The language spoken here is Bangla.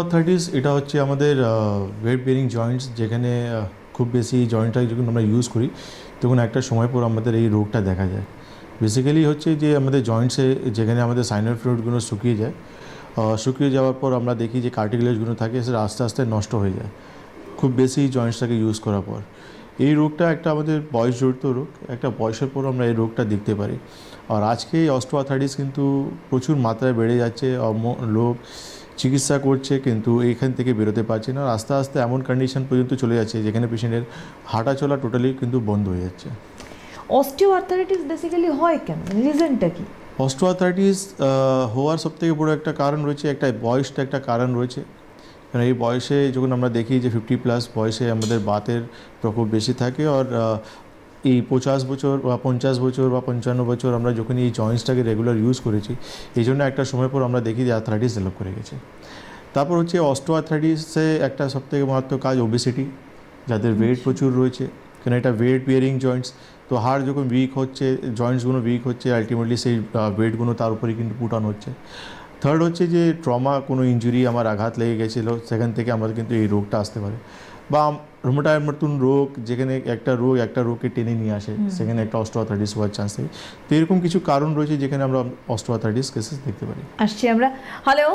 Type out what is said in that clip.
অর্থাইটিস এটা হচ্ছে আমাদের ওয়েট বেয়ারিং জয়েন্টস যেখানে খুব বেশি জয়েন্টটা যখন আমরা ইউজ করি, তখন একটা সময় পর আমাদের এই রোগটা দেখা যায়। বেসিক্যালি হচ্ছে যে আমাদের জয়েন্টসে যেখানে আমাদের সাইনাল ফ্লুইডগুলো শুকিয়ে যায় শুকিয়ে যাওয়ার পর আমরা দেখি যে কার্টিকুলেজগুলো থাকে, সেটা আস্তে আস্তে নষ্ট হয়ে যায়, খুব বেশি জয়েন্টসটাকে ইউজ করার পর। এই রোগটা একটা আমাদের বয়স জড়িত রোগ, একটা বয়সের পর আমরা এই রোগটা দেখতে পারি। আর আজকে এই কিন্তু প্রচুর মাত্রায় বেড়ে যাচ্ছে লোক চিকিৎসা করছে কিন্তু এইখান থেকে বেরোতে পারছে না। আস্তে আস্তে এমন কন্ডিশন পর্যন্ত চলে যাচ্ছে যেখানে পেশেন্টের হাঁটা চলা টোটালি কিন্তু বন্ধ হয়ে যাচ্ছে। অস্টিও আর্থারাইটিস বেসিক্যালি হয় কেন? রিজনটা কি? অস্টোআথাইটিস হওয়ার সবথেকে বড় একটা কারণ রয়েছে একটা বয়সটা একটা কারণ রয়েছে। কারণ এই বয়সে যখন আমরা দেখি যে ফিফটি প্লাস বয়সে আমাদের বাতের প্রকোপ বেশি থাকে আর এই পঞ্চাশ বছর বা পঞ্চাশ বছর বা পঞ্চান্ন বছর আমরা যখন এই জয়েন্টসটাকে রেগুলার ইউজ করেছি এই জন্য একটা সময় পর আমরা দেখি যে আর্থ্রাইটিস ডেভেলপ করে গেছে। তারপর হচ্ছে অস্টোআর্থ্রাইটিসে একটা সবথেকে মারাত্মক কাজ ওবেসিটি যাদের ওয়েট প্রচুর রয়েছে। কেন এটা ওয়েট বিয়ারিং জয়েন্টস তো হাড় যখন উইক হচ্ছে জয়েন্টসগুলো উইক হচ্ছে আলটিমেটলি সেই ওয়েটগুলো তার উপরে কিন্তু পুট অন হচ্ছে। থার্ড হচ্ছে যে ট্রমা কোনো ইঞ্জুরি আমার আঘাত লেগে গেছিল সেখান থেকে আমাদের কিন্তু এই রোগটা আসতে পারে। বা রোমোটায়ের মতন রোগ যেখানে একটা রোগ একটা রোগকে টেনে নিয়ে আসে সেখানে একটা অস্ট্রোথ্রাইটিস হওয়ার চান্স থাকে তো এরকম কিছু কারণ রয়েছে যেখানে আমরা অস্ট্রোথ্রাইটিস কেসেস দেখতে পারি। আসছি আমরা। হ্যালো